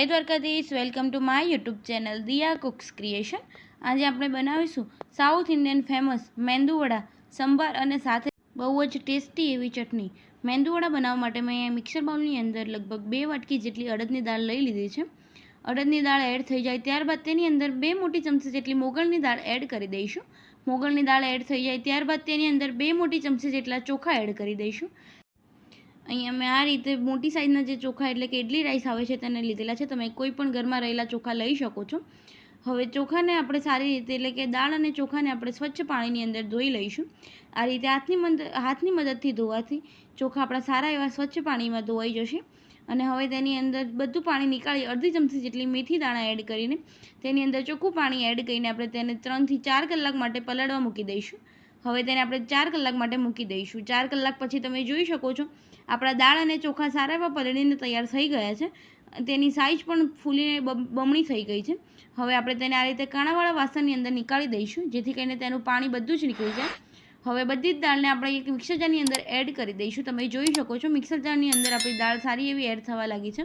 જય Dwarkadhish, welcome to my YouTube channel Diya cooks creation. આજે આપણે બનાવીશું south Indian famous medu vada sambar અને સાથે બહુ જ ટેસ્ટી એવી ચટણી. મેંદુવડા બનાવવા માટે મેં અહીંયા મિક્સર બાઉલની અંદર લગભગ બે વાટકી જેટલી અડદની દાળ લઈ લીધી છે. અડદની દાળ એડ થઈ જાય ત્યારબાદ તેની અંદર બે મોટી ચમચી જેટલી મોગળની દાળ એડ કરી દઈશું. મોગળની દાળ એડ થઈ જાય ત્યારબાદ તેની અંદર બે મોટી ચમચી જેટલા ચોખા એડ કરી દઈશું. અહીંયા મેં આ રીતે મોટી સાઇઝના જે ચોખા એટલે કે ઇડલી રાઈસ આવે છે તેને લીધેલા છે. તમે કોઈ પણ ઘરમાં રહેલા ચોખા લઈ શકો છો. હવે ચોખાને આપણે સારી રીતે એટલે કે દાળ અને ચોખાને આપણે સ્વચ્છ પાણીની અંદર ધોઈ લઈશું. આ રીતે હાથની હાથની મદદથી ધોવાથી ચોખા આપણા સારા એવા સ્વચ્છ પાણીમાં ધોવાઈ જશે. અને હવે તેની અંદર બધું પાણી નીકાળી અડધી ચમચી જેટલી મેથી દાણા એડ કરીને તેની અંદર ચોખ્ખું પાણી એડ કરીને આપણે તેને ત્રણથી ચાર કલાક માટે પલાળવા મૂકી દઈશું. હવે તેને આપણે ચાર કલાક માટે મૂકી દઈશું. ચાર કલાક પછી તમે જોઈ શકો છો આપણા દાળ અને ચોખા સારા એવા પલળીને તૈયાર થઈ ગયા છે. તેની સાઇઝ પણ ફૂલીને બમણી થઈ ગઈ છે. હવે આપણે તેને આ રીતે કાણાવાળા વાસણની અંદર નીકાળી દઈશું, જેથી કરીને તેનું પાણી બધું જ નીકળી જાય. હવે બધી જ દાળને આપણે એક મિક્સર જારની અંદર એડ કરી દઈશું. તમે જોઈ શકો છો મિક્સર જારની અંદર આપણી દાળ સારી એવી એડ થવા લાગી છે.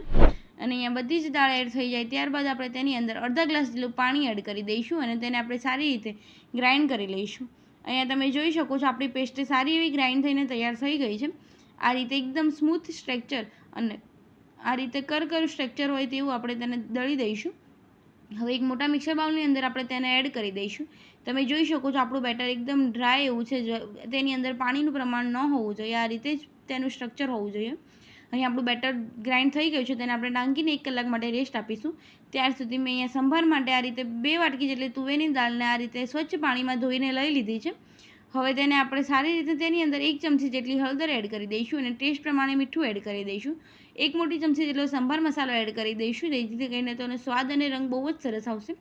અને અહીંયા બધી જ દાળ એડ થઈ જાય, ત્યારબાદ આપણે તેની અંદર અડધા ગ્લાસ જેટલું પાણી એડ કરી દઈશું અને તેને આપણે સારી રીતે ગ્રાઇન્ડ કરી લઈશું. અહીંયા તમે જોઈ શકો છો, આપણી પેસ્ટ સારી એવી ગ્રાઇન્ડ થઈને તૈયાર થઈ ગઈ છે. આ રીતે એકદમ સ્મૂથ સ્ટ્રક્ચર અને આ રીતે કરકર સ્ટ્રક્ચર હોય તેવું આપણે તેને દળી દઈશું. હવે એક મોટા મિક્સર બાઉલની અંદર આપણે તેને એડ કરી દઈશું. તમે જોઈ શકો છો આપણું બેટર એકદમ ડ્રાય એવું છે તેની અંદર પાણીનું પ્રમાણ ન હોવું જોઈએ, આ રીતે જ તેનું સ્ટ્રક્ચર હોવું જોઈએ. અહીં આપણું બેટર ગ્રાઇન્ડ થઈ ગયું છે, તેને આપણે ડાંગીને એક કલાક માટે રેસ્ટ આપીશું. ત્યાર સુધી મેં અહીંયા સંભાર માટે આ રીતે બે વાટકી જેટલી તુવેરની દાળને આ રીતે સ્વચ્છ પાણીમાં ધોઈને લઈ લીધી છે. હવે તેને આપણે સારી રીતે તેની અંદર એક ચમચી જેટલી હળદર એડ કરી દઈશું અને ટેસ્ટ પ્રમાણે મીઠું એડ કરી દઈશું. એક મોટી ચમચી જેટલો સંભાર મસાલો એડ કરી દઈશું, જેથી કરીને તેનો સ્વાદ અને રંગ બહુ જ સરસ આવશે.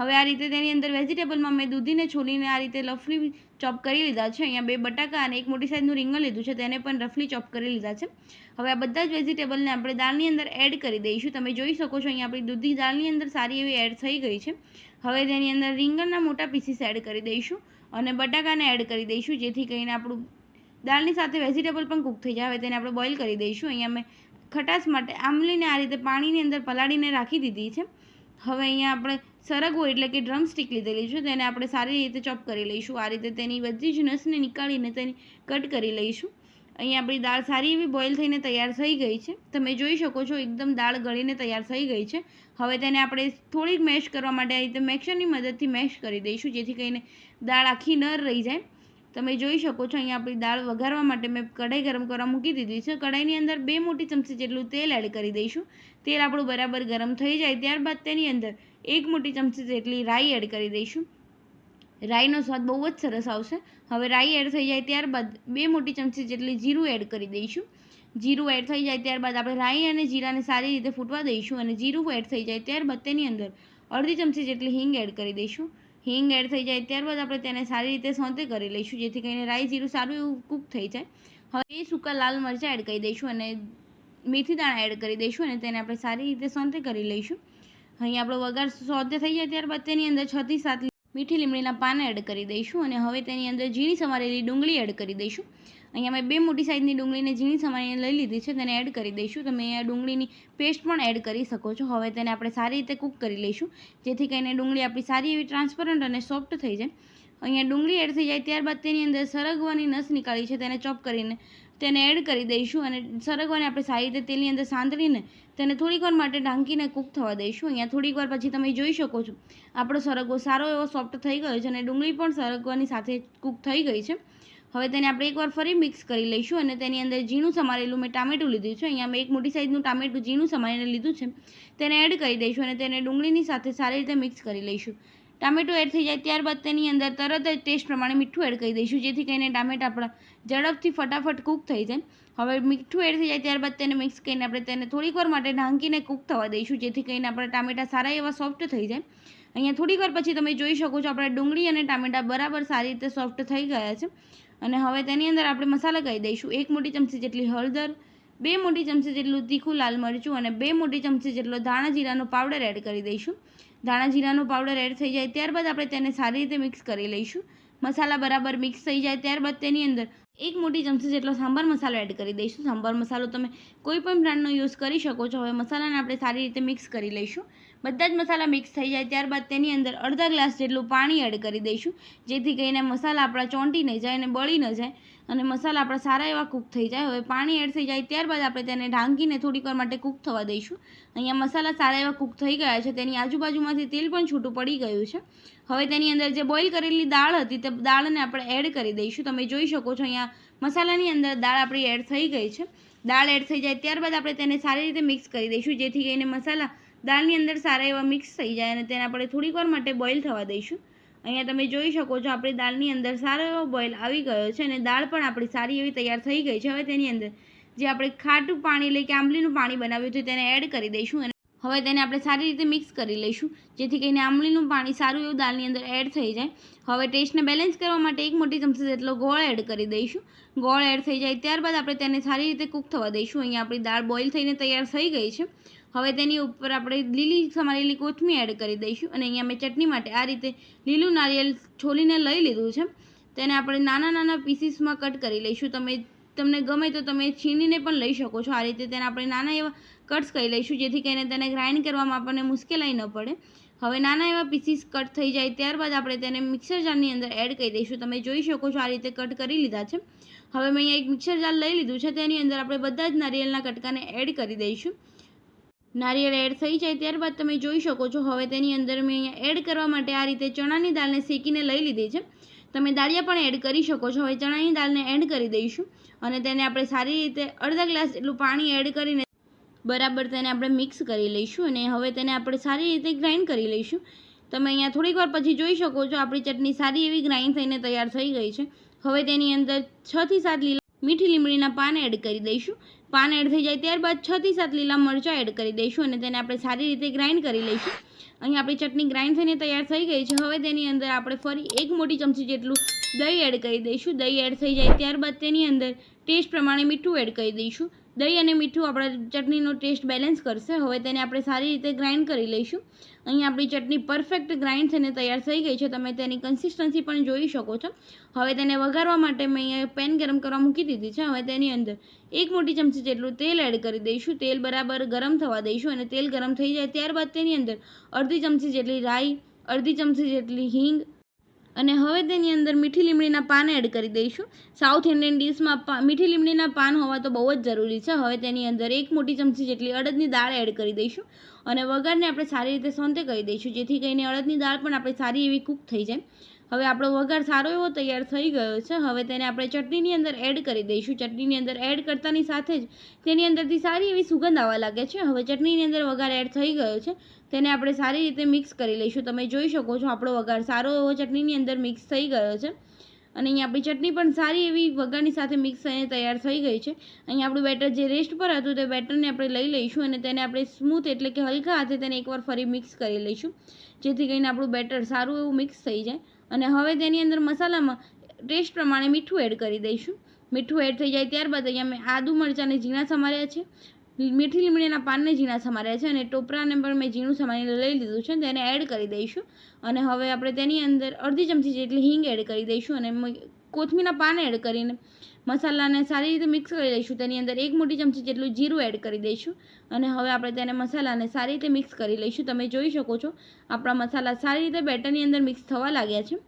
હવે આ રીતે તેની અંદર વેજીટેબલમાં મેં દૂધીને છોલીને આ રીતે લફલી ચોપ કરી લીધા છે. અહીંયા બે બટાકા અને એક મોટી સાઈઝનું રીંગણ લીધું છે, તેને પણ રફલી ચોપ કરી લીધા છે. હવે આ બધા જ વેજીટેબલને આપણે દાળની અંદર એડ કરી દઈશું. તમે જોઈ શકો છો અહીંયા આપણી દૂધી દાળની અંદર સારી એવી એડ થઈ ગઈ છે. હવે તેની અંદર રીંગણના મોટા પીસીસ એડ કરી દઈશું. અને બટાકાને એડ કરી દઈશું, જેથી કરીને આપણું દાળની સાથે વેજીટેબલ પણ કૂક થઈ જાય. તેને આપણે બોઇલ કરી દઈશું. અહીંયા મેં ખટાશ માટે આંબલીને આ રીતે પાણીની અંદર પલાળીને રાખી દીધી છે. હવે અહીંયા આપણે સરગવો એટલે કે ડ્રમ સ્ટીક લીધેલી છે, તેને આપણે સારી રીતે ચોપ કરી લઈશું. આ રીતે તેની બધી જ નસને નીકાળીને તેની કટ કરી લઈશું. અહીંયા આપણી દાળ સારી એવી બોઇલ થઈને તૈયાર થઈ ગઈ છે. તમે જોઈ શકો છો એકદમ દાળ ગળીને તૈયાર થઈ ગઈ છે. હવે તેને આપણે થોડીક મેશ કરવા માટે આ રીતે મેક્સરની મદદથી મેશ કરી દઈશું, જેથી કરીને દાળ આખી ન રહી જાય. તમે જોઈ શકો છો અહીંયા આપણી દાળ વઘારવા માટે મેં કઢાઈ ગરમ કરવા મૂકી દીધી છે. કઢાઈની અંદર બે મોટી ચમચી જેટલું તેલ એડ કરી દઈશું. તેલ આપણું બરાબર ગરમ થઈ જાય ત્યારબાદ તેની અંદર એક મોટી ચમચી જેટલી રાઈ એડ કરી દઈશું. રાઈનો સ્વાદ બહુ જ સરસ આવશે. હવે રાઈ એડ થઈ જાય ત્યારબાદ બે મોટી ચમચી જેટલી જીરું એડ કરી દઈશું. જીરું એડ થઈ જાય ત્યારબાદ આપણે રાઈ અને જીરાને સારી રીતે ફૂટવા દઈશું અને જીરું એડ થઈ જાય ત્યારબાદ તેની અંદર અડધી ચમચી જેટલી હિંગ એડ કરી દઈશું. હિંગ એડ થઈ જાય ત્યારબાદ આપણે તેને સારી રીતે સોંતે કરી લઈશું, જેથી કરીને રાઈ જીરું સારું એવું કૂક થઈ જાય. હવે એ સૂકા લાલ મરચાં એડ કરી દઈશું અને મેથી દાણા એડ કરી દઈશું અને તેને આપણે સારી રીતે સોંતે કરી લઈશું. અહીં આપણો વઘાર સોતે થઈ જાય ત્યારબાદ તેની અંદર છથી સાત મીઠી લીમડીના પાન એડ કરી દઈશું અને હવે તેની અંદર ઝીણી સમારેલી ડુંગળી એડ કરી દઈશું. અહીંયા મેં બે મોટી સાઈઝની ડુંગળીને ઝીણી સમારીને લઈ લીધી છે, તેને એડ કરી દઈશું. તમે અહીંયા ડુંગળીની પેસ્ટ પણ એડ કરી શકો છો. હવે તેને આપણે સારી રીતે કૂક કરી લઈશું, જેથી કરીને ડુંગળી આપણી સારી એવી ટ્રાન્સપરન્ટ અને સોફ્ટ થઈ જાય. અહીંયા ડુંગળી એડ થઈ જાય ત્યારબાદ તેની અંદર સરગવાની નસ નીકાળી છે, તેને ચોપ કરીને તેને એડ કરી દઈશું અને સરગવાને આપણે સારી રીતે તેલની અંદર સાંતળીને તેને થોડીક વાર માટે ઢાંકીને કૂક થવા દઈશું. અહીંયા થોડીક વાર પછી તમે જોઈ શકો છો, આપણો સરગવો સારો એવો સોફ્ટ થઈ ગયો છે અને ડુંગળી પણ સરગવાની સાથે કૂક થઈ ગઈ છે. હવે તેને આપણે એકવાર ફરી મિક્સ કરી લઈશું અને તેની અંદર ઝીણું સમારેલું મેં ટામેટું લીધું છે. અહીંયા મેં એક મોટી સાઈઝનું ટામેટું ઝીણું સમારીને લીધું છે. તેને એડ કરી દઈશું અને તેને ડુંગળીની સાથે સારી રીતે મિક્સ કરી લઈશું. ટામેટું એડ થઈ જાય ત્યારબાદ તેની અંદર તરત જ ટેસ્ટ પ્રમાણે મીઠું એડ કરી દઈશું, જેથી કરીને ટામેટા આપણા ઝડપથી ફટાફટ કૂક થઈ જાય. હવે મીઠું એડ થઈ જાય ત્યારબાદ તેને મિક્સ કરીને આપણે તેને થોડીક વાર માટે ઢાંકીને કૂક થવા દઈશું, જેથી કરીને આપણા ટામેટા સારા એવા સોફ્ટ થઈ જાય. અહીંયા થોડીક વાર પછી તમે જોઈ શકો છો આપણે ડુંગળી અને ટામેટા બરાબર સારી રીતે સોફ્ટ થઈ ગયા છે. અને હવે તેની અંદર આપણે મસાલા કરી દઈશું. એક મોટી ચમચી જેટલી હળદર, બે મોટી ચમચી જેટલું તીખું લાલ મરચું અને બે મોટી ચમચી જેટલો ધાણા જીરાનો પાવડર એડ કરી દઈશું. ધાણા જીરાનો પાવડર એડ થઈ જાય ત્યારબાદ આપણે તેને સારી રીતે મિક્સ કરી લઈશું. મસાલા બરાબર મિક્સ થઈ જાય ત્યારબાદ તેની અંદર એક મોટી ચમચી જેટલો સાંભાર મસાલો એડ કરી દઈશું. સાંભાર મસાલો તમે કોઈ પણ બ્રાન્ડનો યુઝ કરી શકો છો. હવે મસાલાને આપણે સારી રીતે મિક્સ કરી લઈશું. બધા જ મસાલા મિક્સ થઈ જાય, ત્યારબાદ તેની અંદર અડધા ગ્લાસ જેટલું પાણી એડ કરી દઈશું. જેથી કરીને મસાલા આપણા ચોંટી નહીં જાય અને બળી ન જાય અને મસાલા આપણા સારા એવા કૂક થઈ જાય. હવે પાણી એડ થઈ જાય, ત્યારબાદ આપણે તેને ઢાંકીને થોડીક વાર માટે કૂક થવા દઈશું. અહીંયા મસાલા સારા એવા કૂક થઈ ગયા છે, તેની આજુબાજુમાંથી તેલ પણ છૂટું પડી ગયું છે. હવે તેની અંદર જે બોઇલ કરેલી દાળ હતી, તે દાળને આપણે એડ કરી દઈશું. તમે જોઈ શકો છો અહીંયા મસાલાની અંદર દાળ આપણી એડ થઈ ગઈ છે. દાળ એડ થઈ જાય, ત્યારબાદ આપણે તેને સારી રીતે મિક્સ કરી દઈશું. જેથી કરીને મસાલા દાળની અંદર સારા એવા મિક્સ થઈ જાય અને તેને આપણે થોડીક વાર માટે બોઇલ થવા દઈશું. અહીંયા તમે જોઈ શકો છો આપણી દાળની અંદર સારો એવો બોઇલ આવી ગયો છે અને દાળ પણ આપણી સારી એવી તૈયાર થઈ ગઈ છે. હવે તેની અંદર જે આપણે ખાટું પાણી એટલે કે આંબલીનું પાણી બનાવ્યું હતું તેને એડ કરી દઈશું અને હવે તેને આપણે સારી રીતે મિક્સ કરી લઈશું, જેથી કરીને આંબલીનું પાણી સારું એવું દાળની અંદર એડ થઈ જાય. હવે ટેસ્ટને બેલેન્સ કરવા માટે એક મોટી ચમચી જેટલો ગોળ એડ કરી દઈશું. ગોળ એડ થઈ જાય ત્યારબાદ આપણે તેને સારી રીતે કૂક થવા દઈશું. અહીંયા આપણી દાળ બોઇલ થઈને તૈયાર થઈ ગઈ છે. હવે તેની ઉપર આપણે લીલી સમારેલી કોથમી એડ કરી દઈશું અને અહીંયા મેં ચટણી માટે આ રીતે લીલું નારિયેળ છોલીને લઈ લીધું છે. તેને આપણે નાના નાના પીસીસમાં કટ કરી લઈશું. તમે તમને ગમે તો તમે છીણીને પણ લઈ શકો છો. આ રીતે તેને આપણે નાના એવા કટ્સ કરી લઈશું, જેથી કરીને તેને ગ્રાઇન્ડ કરવામાં આપણને મુશ્કેલાઈ ન પડે. હવે નાના એવા પીસીસ કટ થઈ જાય ત્યારબાદ આપણે તેને મિક્સર જારની અંદર એડ કરી દઈશું. તમે જોઈ શકો છો આ રીતે કટ કરી લીધા છે. હવે મેં અહીંયા એક મિક્સર જાર લઈ લીધું છે. તેની અંદર આપણે બધા જ નારિયેળના કટકાને એડ કરી દઈશું. નારિયેળ એડ થઈ જાય ત્યારબાદ તમે જોઈ શકો છો, હવે તેની અંદર મેં અહીંયા એડ કરવા માટે આ રીતે ચણાની દાળને શેકીને લઈ લીધી છે. તમે દાળિયા પણ એડ કરી શકો છો, હવે ચણાની દાળને એડ કરી દઈશું અને તેને આપણે સારી રીતે અડધા ગ્લાસ જેટલું પાણી એડ કરીને બરાબર તેને આપણે મિક્સ કરી લઈશું અને હવે તેને આપણે સારી રીતે ગ્રાઇન્ડ કરી લઈશું. તમે અહીંયા થોડીક વાર પછી જોઈ શકો છો, આપણી ચટણી સારી એવી ગ્રાઇન્ડ થઈને તૈયાર થઈ ગઈ છે. હવે તેની અંદર છથી સાત લીલા મીઠી લીમડીના પાન એડ કરી દઈશું. પાન એડ થઈ જાય ત્યારબાદ છથી સાત લીલા મરચાં એડ કરી દઈશું અને તેને આપણે સારી રીતે ગ્રાઇન્ડ કરી લઈશું. અહીં આપણી ચટણી ગ્રાઇન્ડ થઈને તૈયાર થઈ ગઈ છે. હવે તેની અંદર આપણે ફરી એક મોટી ચમચી જેટલું દહીં એડ કરી દઈશું. દહીં એડ થઈ જાય ત્યારબાદ તેની અંદર ટેસ્ટ પ્રમાણે મીઠું એડ કરી દઈશું. દહીં અને મીઠું આપણા ચટણીનો ટેસ્ટ બેલેન્સ કરશે. હવે તેને આપણે સારી રીતે ગ્રાઇન્ડ કરી લઈશું. અહીં આપણી ચટણી પરફેક્ટ ગ્રાઇન્ડ થઈને તૈયાર થઈ ગઈ છે. તમે તેની કન્સિસ્ટન્સી પણ જોઈ શકો છો. હવે તેને વઘારવા માટે મેં અહીંયા પેન ગરમ કરવા મૂકી દીધી છે. હવે તેની અંદર એક મોટી ચમચી જેટલું તેલ એડ કરી દઈશું. તેલ બરાબર ગરમ થવા દઈશું અને તેલ ગરમ થઈ જાય ત્યારબાદ તેની અંદર અડધી ચમચી જેટલી રાઈ, અડધી ચમચી જેટલી હિંગ અને હવે તેની અંદર મીઠી લીમડીના પાન એડ કરી દઈશું. સાઉથ ઇન્ડિયન ડીશમાં મીઠી લીમડીના પાન હોવા તો બહુ જ જરૂરી છે. હવે તેની અંદર એક મોટી ચમચી જેટલી અડદની દાળ એડ કરી દઈશું. અને વઘારને આપણે સારી રીતે સોંતે કરી દઈશું, જેથી કરીને અડદની દાળ પણ આપણે સારી એવી કૂક થઈ જાય. હવે આપણો વઘાર સારો એવો તૈયાર થઈ ગયો છે. હવે તેને આપણે ચટણીની અંદર એડ કરી દઈશું. ચટણીની અંદર એડ કરતાની સાથે જ તેની અંદરથી સારી એવી સુગંધ આવવા લાગે છે. હવે ચટણીની અંદર વઘાર એડ થઈ ગયો છે. તેને આપણે સારી રીતે મિક્સ કરી લઈશું. તમે જોઈ શકો છો આપણો વઘાર સારો એવો ચટણીની અંદર મિક્સ થઈ ગયો છે. અને અહીંયા આપણી ચટણી પણ સારી એવી વઘારની સાથે મિક્સ થઈને તૈયાર થઈ ગઈ છે. અહીંયા આપણું બેટર જે રેસ્ટ પર હતું તે બેટરને આપણે લઈ લઈશું અને તેને આપણે સ્મૂથ એટલે કે હલકા હાથે તેને એકવાર ફરી મિક્સ કરી લઈશું. જેથી કરીને આપણું બેટર સારું એવું મિક્સ થઈ જાય. અને હવે તેની અંદર મસાલામાં ટેસ્ટ પ્રમાણે મીઠું એડ કરી દઈશું. મીઠું એડ થઈ જાય ત્યારબાદ અહીંયા મેં આદુ મરચાંને ઝીણા સમાર્યા છે. મીઠી લીમડીના પાનને ઝીણા સમાર્યા છે અને ટોપરાને પણ મેં ઝીણું સમારીને લઈ લીધું છે. તેને એડ કરી દઈશું. અને હવે આપણે તેની અંદર અડધી ચમચી જેટલી હિંગ એડ કરી દઈશું અને કોથમીના પાન એડ કરીને મસાલાને સારી રીતે મિક્સ કરી દઈશું તેની અંદર એક મોટી ચમચી જેટલું જીરું એડ કરી દઈશું. અને હવે આપણે તેને મસાલાને સારી રીતે મિક્સ કરી લઈશું. તમે જોઈ શકો છો, આપણા મસાલા સારી રીતે બેટરની અંદર મિક્સ થવા લાગ્યા છે.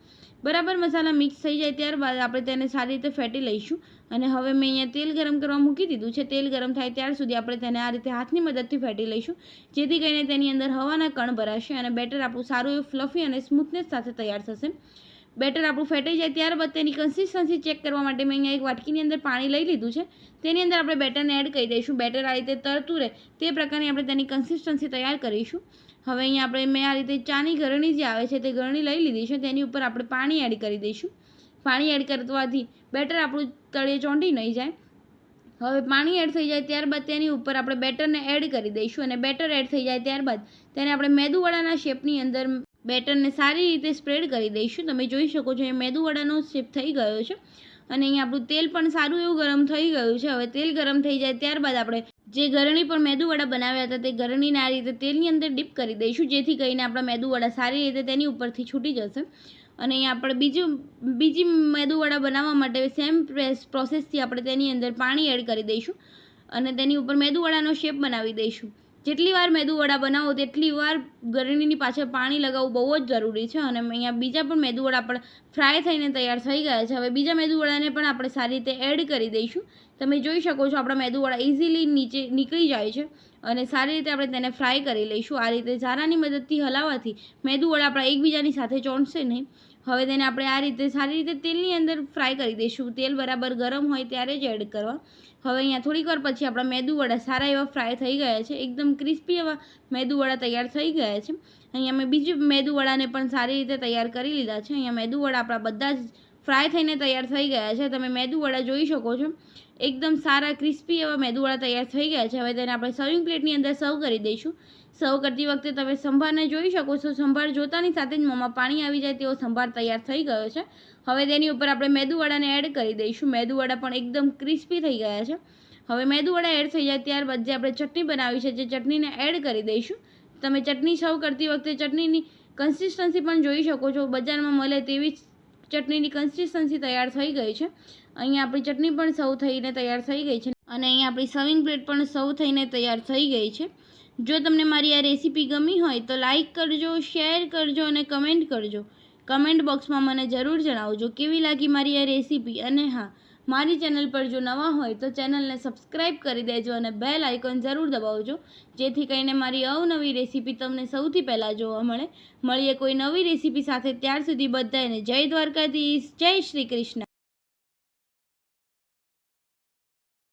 બરાબર મસાલા મિક્સ થઈ જાય ત્યારબાદ આપણે તેને સારી રીતે ફેટી લઈશું. અને હવે મેં અહીંયા તેલ ગરમ કરવા મૂકી દીધું છે. તેલ ગરમ થાય ત્યાર સુધી આપણે તેને આ રીતે હાથની મદદથી ફેટી લઈશું. જેથી કરીને તેની અંદર હવાના કણ ભરાશે અને બેટર આપણું સારું એવું ફ્લફી અને સ્મૂથનેસ સાથે તૈયાર થશે. બેટર આપણું ફેટાઈ જાય ત્યારબાદ તેની કન્સિસ્ટન્સી ચેક કરવા માટે મેં અહીંયા એક વાટકીની અંદર પાણી લઈ લીધું છે. તેની અંદર આપણે બેટરને એડ કરી દઈશું. બેટર આ રીતે તરતું રહે તે પ્રકારની આપણે તેની કન્સિસ્ટન્સી તૈયાર કરીશું. હવે અહીંયા આપણે મેં આ રીતે ચાની ગરણી જે આવે છે તે ગરણી લઈ લીધી છે. તેની ઉપર આપણે પાણી એડ કરી દઈશું. પાણી એડ કરવાથી બેટર આપણું તળિયે ચોંટી નહીં જાય. હવે પાણી એડ થઈ જાય ત્યારબાદ તેની ઉપર આપણે બેટરને એડ કરી દઈશું અને બેટર એડ થઈ જાય ત્યારબાદ તેને આપણે મેદુવડાના શેપની અંદર બેટરને સારી રીતે સ્પ્રેડ કરી દઈશું. તમે જોઈ શકો છો, એ મેદુવડાનો શેપ થઈ ગયો છે અને અહીંયા આપણું તેલ પણ સારું એવું ગરમ થઈ ગયું છે. હવે તેલ ગરમ થઈ જાય ત્યારબાદ આપણે જે ગરણી પર મેદુવડા બનાવ્યા હતા તે ગરણીને આ રીતે તેલની અંદર ડીપ કરી દઈશું, જેથી કરીને આપણા મેદુવડા સારી રીતે તેની ઉપરથી છૂટી જશે. અને અહીંયા આપણે બીજું, બીજી મેદુવડા બનાવવા માટે સેમ પ્રોસેસથી આપણે તેની અંદર પાણી એડ કરી દઈશું અને તેની ઉપર મેદુવડાનો શેપ બનાવી દઈશું. જેટલી વાર મેદુવડા બનાવો, તેટલી વાર ગરણીની પાછળ પાણી લગાવવું બહુ જ જરૂરી છે. અને અહીંયા બીજા પણ મેદુવડા પણ ફ્રાય થઈને તૈયાર થઈ ગયા છે. હવે બીજા મેદુવડાને પણ આપણે સારી રીતે એડ કરી દઈશું. તમે જોઈ શકો છો આપણા મેદુવડા ઇઝીલી નીચે નીકળી જાય છે. અને સારી રીતે આપણે તેને ફ્રાય કરી લઈશું. આ રીતે ઝારાની મદદથી હલાવવાથી મેદુવડા આપણા એકબીજાની સાથે ચોંટશે નહીં. હવે તેને આપણે આ રીતે સારી રીતે તેલની અંદર ફ્રાય કરી દઈશું. તેલ બરાબર ગરમ હોય ત્યારે જ એડ કરવા. હવે અહીંયા થોડીક પછી આપણા મેદુવડા સારા એવા ફ્રાય થઈ ગયા છે. એકદમ ક્રિસ્પી એવા મેદુવડા તૈયાર થઈ ગયા છે. અહીંયા મેં બીજું મેદુવડાને પણ સારી રીતે તૈયાર કરી લીધા છે. અહીંયા મેદુવડા આપણા બધા જ ફ્રાય થઈને તૈયાર થઈ ગયા છે. તમે મેદુવડા જોઈ શકો છો. એકદમ સારા, ક્રિસ્પી એવા મેદુવડા તૈયાર થઈ ગયા છે. હવે તેને આપણે સર્વિંગ પ્લેટની અંદર સર્વ કરી દઈશું. સર્વ કરતી વખતે તમે સંભારને જોઈ શકો છો. સંભાર જોતાની સાથે જ મોંમાં પાણી આવી જાય તેવો સંભાર તૈયાર થઈ ગયો છે. હવે તેની ઉપર આપણે મેદુવડાને એડ કરી દઈશું. મેદુવડા પણ એકદમ ક્રિસ્પી થઈ ગયા છે. હવે મેદુવડા એડ થઈ જાય ત્યારબાદ જે આપણે ચટણી બનાવી છે, જે ચટણીને એડ કરી દઈશું. તમે ચટણી સર્વ કરતી વખતે ચટણીની કન્સિસ્ટન્સી પણ જોઈ શકો છો. બજારમાં મળે તેવી જ ચટણીની કન્સિસ્ટન્સી તૈયાર થઈ ગઈ છે. અહીંયા આપણી ચટણી પણ સૌ થઈને તૈયાર થઈ ગઈ છે અને અહીંયા આપણી સર્વિંગ પ્લેટ પણ સૌ થઈને તૈયાર થઈ ગઈ છે. જો તમને મારી આ રેસીપી ગમી હોય તો લાઇક કરજો શેર કરજો અને કમેન્ટ કરજો. કમેન્ટ બોક્સમાં મને જરૂર જણાવજો કેવી લાગી મારી આ રેસીપી અને હા મારી ચેનલ પર જો નવા હોય તો ચેનલને સબસ્ક્રાઈબ કરી દેજો અને બેલ આઇકોન જરૂર દબાવજો. જેથી કરીને મારી અવનવી રેસીપી તમને સૌથી પહેલાં જોવા મળે. મળીએ કોઈ નવી રેસીપી સાથે ત્યાર સુધી બધાને જય દ્વારકાધીશ, જય શ્રી કૃષ્ણ.